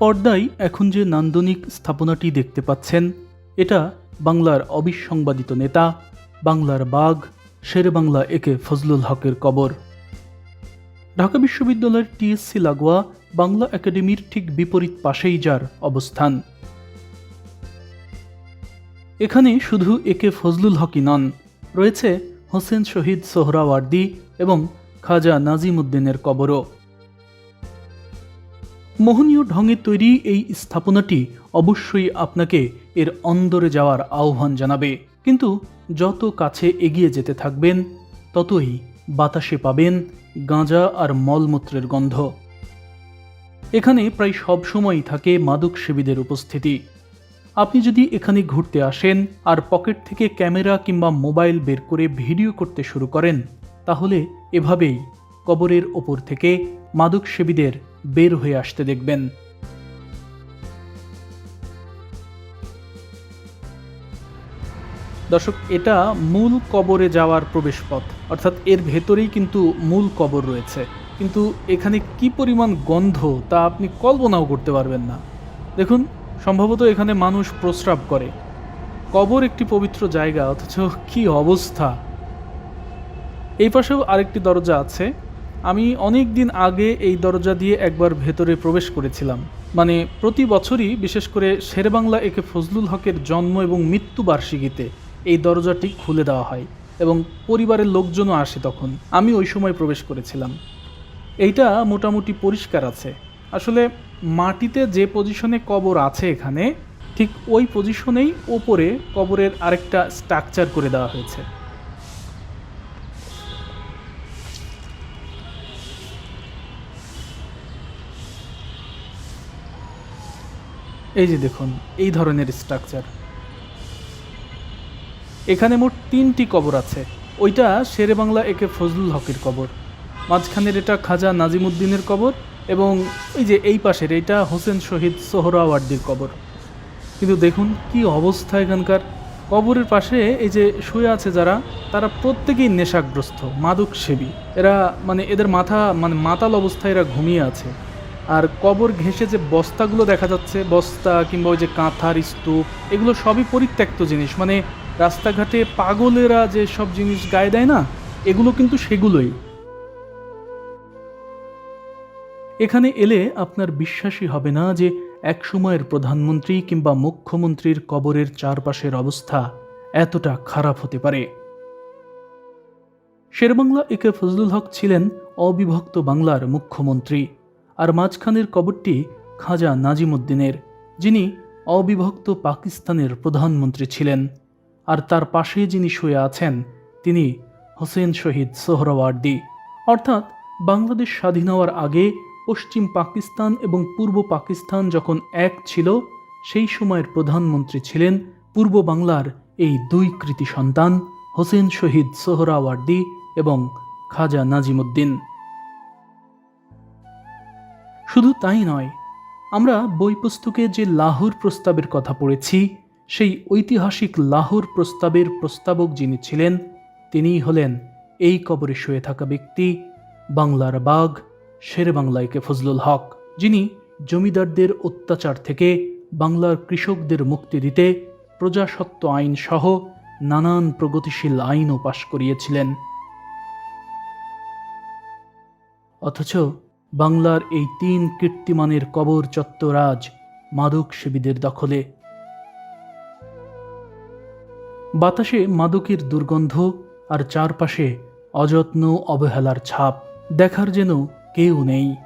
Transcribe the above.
পর্দায় এখন যে নান্দনিক স্থাপনাটি দেখতে পাচ্ছেন, এটা বাংলার অবিসংবাদিত নেতা, বাংলার বাঘ, শেরে বাংলা একে ফজলুল হকের কবর। ঢাকা বিশ্ববিদ্যালয়ের টিএসসি লাগোয়া বাংলা একাডেমির ঠিক বিপরীত পাশেই যার অবস্থান। এখানে শুধু একে ফজলুল হকই নন, রয়েছে হোসেন শহীদ সোহরাওয়ার্দী এবং খাজা নাজিমুদ্দিনের কবরও। মোহনীয় ঢঙে তৈরি এই স্থাপনাটি অবশ্যই আপনাকে এর অন্দরে যাওয়ার আহ্বান জানাবে। কিন্তু যত কাছে এগিয়ে যেতে থাকবেন, ততই বাতাসে পাবেন গাঁজা আর মলমূত্রের গন্ধ। এখানে প্রায় সব থাকে মাদক সেবীদের উপস্থিতি। আপনি যদি এখানে ঘুরতে আসেন আর পকেট থেকে ক্যামেরা কিংবা মোবাইল বের করে ভিডিও করতে শুরু করেন, তাহলে এভাবেই কবরের ওপর থেকে মাদক সেবীদের বের হয়ে আসতে দেখবেন। দর্শক, এটা মূল কবরে যাওয়ার প্রবেশপথ। অর্থাৎ এর ভেতরেই কিন্তু মূল কবর রয়েছে। কিন্তু এখানে কি পরিমাণ গন্ধ, তা আপনি কল্পনাও করতে পারবেন না। দেখুন, সম্ভবত এখানে মানুষ প্রস্রাব করে। কবর একটি পবিত্র জায়গা, অথচ কি অবস্থা! এই পাশেও আরেকটি দরজা আছে। আমি অনেক দিন আগে এই দরজা দিয়ে একবার ভেতরে প্রবেশ করেছিলাম। মানে প্রতি বছরই বিশেষ করে শেরবাংলা একে ফজলুল হকের জন্ম এবং মৃত্যু বার্ষিকীতে এই দরজাটি খুলে দেওয়া হয় এবং পরিবারের লোকজনও আসে তখন। আমি ওই সময় প্রবেশ করেছিলাম। এইটা মোটামুটি পরিষ্কার আছে। আসলে মাটিতে যে পজিশনে কবর আছে এখানে, ঠিক ওই পজিশনেই ওপরে কবরের আরেকটা স্ট্রাকচার করে দেওয়া হয়েছে। এই যে দেখুন, এই ধরনের স্ট্রাকচার এখানে মোট তিনটি কবর আছে। ওইটা শেরে বাংলা একে ফজলুল হকের কবর। মাঝখানের এটা খাজা নাজিমুদ্দিনের কবর এবং এই যে এই পাশের এইটা হোসেন শহীদ সোহরাওয়ার্দির কবর। কিন্তু দেখুন কি অবস্থা এখানকার। কবরের পাশে এই যে শুয়ে আছে যারা, তারা প্রত্যেকেই নেশাগ্রস্ত মাদক সেবী এরা মানে এদের মাথা মানে মাতাল অবস্থায় এরা ঘুমিয়ে আছে। আর কবর ঘেঁষে যে বস্তাগুলো দেখা যাচ্ছে, বস্তা কিংবা ওই যে কাঁথার স্তূপ, এগুলো সবই পরিত্যক্ত জিনিস। মানে রাস্তাঘাটে পাগলেরা যে সব জিনিস গায়ে দেয় না, এগুলো কিন্তু সেগুলোই। এখানে এলে আপনার বিশ্বাসই হবে না যে একসময়ের প্রধানমন্ত্রী কিংবা মুখ্যমন্ত্রীর কবরের চারপাশের অবস্থা এতটা খারাপ হতে পারে। শেরবাংলা একে ফজলুল হক ছিলেন অবিভক্ত বাংলার মুখ্যমন্ত্রী। আর মাঝখানের কবরটি খাজা নাজিমুদ্দিনের, যিনি অবিভক্ত পাকিস্তানের প্রধানমন্ত্রী ছিলেন। আর তার পাশে যিনি শুয়ে আছেন, তিনি হোসেন শহীদ সোহরাওয়ার্দী। অর্থাৎ বাংলাদেশ স্বাধীন হওয়ার আগে পশ্চিম পাকিস্তান এবং পূর্ব পাকিস্তান যখন এক ছিল, সেই সময়ের প্রধানমন্ত্রী ছিলেন পূর্ব বাংলার এই দুই কৃতি সন্তান, হোসেন শহীদ সোহরাওয়ার্দী এবং খাজা নাজিমুদ্দিন। শুধু তাই নয়, আমরা বই পুস্তকে যে লাহোর প্রস্তাবের কথা পড়েছি, সেই ঐতিহাসিক লাহোর প্রস্তাবের প্রস্তাবক যিনি ছিলেন, তিনিই হলেন এই কবরে শুয়ে থাকা ব্যক্তি, বাংলার বাঘ, শেরে বাংলাইকে ফজলুল হক, যিনি জমিদারদের অত্যাচার থেকে বাংলার কৃষকদের মুক্তি দিতে প্রজাসত্ব আইন সহ নানান প্রগতিশীল আইনও পাশ করিয়েছিলেন। অথচ বাংলার এই তিন কীর্তিমানের কবর চত্বরাজ মাদক সেবীদের দখলে। বাতাসে মাদকের দুর্গন্ধ আর চারপাশে অযত্ন অবহেলার ছাপ। দেখার যেন কেউ নেই।